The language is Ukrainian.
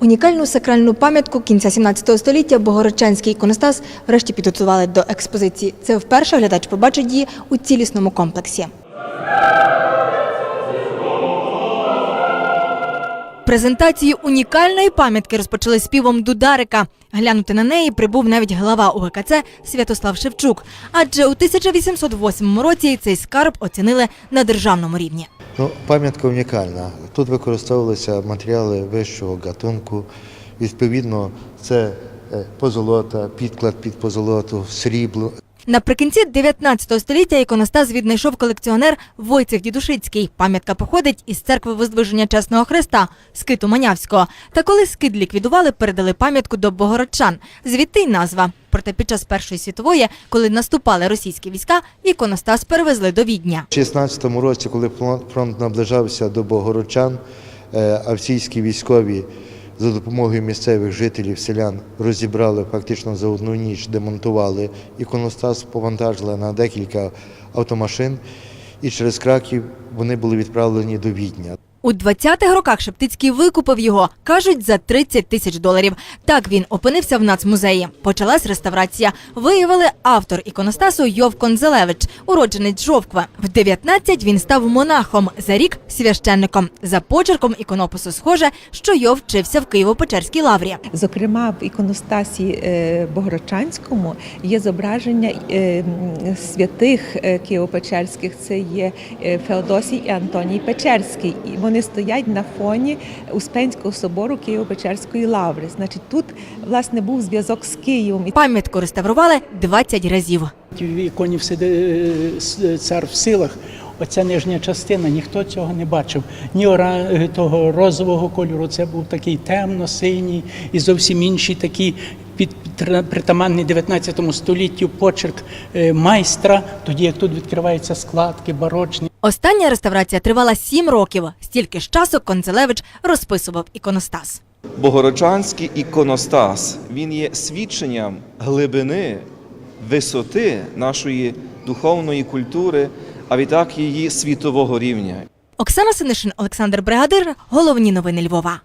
Унікальну сакральну пам'ятку кінця 17 століття Богородчанський іконостас врешті підготували до експозиції. Це вперше глядач побачить її у цілісному комплексі. Презентацію унікальної пам'ятки розпочали співом Дударика. Глянути на неї прибув навіть глава УГКЦ Святослав Шевчук. Адже у 1808 році цей скарб оцінили на державному рівні. Ну, пам'ятка унікальна. Тут використовувалися матеріали вищого гатунку. Відповідно, це е, позолота, підклад під позолоту, срібло. Наприкінці 19 століття іконостас віднайшов колекціонер Войцех Дідушицький. Пам'ятка походить із церкви Воздвиження Чесного Христа Скиту Манявського. Та коли скид ліквідували, передали пам'ятку до богородчан. Звідти й назва. Проте під час Першої світової, коли наступали російські війська, іконостас перевезли до Відня. У 16-му році, коли фронт наближався до Богородчан, е, авсійські військові за допомогою місцевих жителів, селян розібрали фактично за одну ніч, демонтували іконостас, повантажили на декілька автомашин, і через Краків вони були відправлені до Відня. У 20-х роках Шептицький викупив його, кажуть, за 30 тисяч доларів. Так він опинився в нацмузеї. Почалась реставрація. Виявили автор іконостасу Йов Конзелевич, уродженець Жовква. В 19 він став монахом, за рік священником. За почерком іконопису схоже, що Йов вчився в Києво-Печерській лаврі. Зокрема, в іконостасі е, Богородчанському є зображення е, святих е, Києво-Печерських. Це є Феодосій і Антоній Печерський. Вони стоять на фоні Успенського собору Києво-Печерської лаври. Значить, тут власне був зв'язок з Києвом. Пам'ятку реставрували 20 разів. В іконі всіди цар в силах. Оця нижня частина, ніхто цього не бачив. Ні ора того розового кольору, це був такий темно-синій і зовсім інший такий під під- притаманний 19 століттю почерк е, майстра, тоді як тут відкриваються складки барочні. Остання реставрація тривала сім років. Стільки ж часу Конзелевич розписував іконостас. Богородчанський іконостас він є свідченням глибини, висоти нашої духовної культури, а відтак її світового рівня. Оксана Синишин, Олександр Бригадир. Головні новини Львова.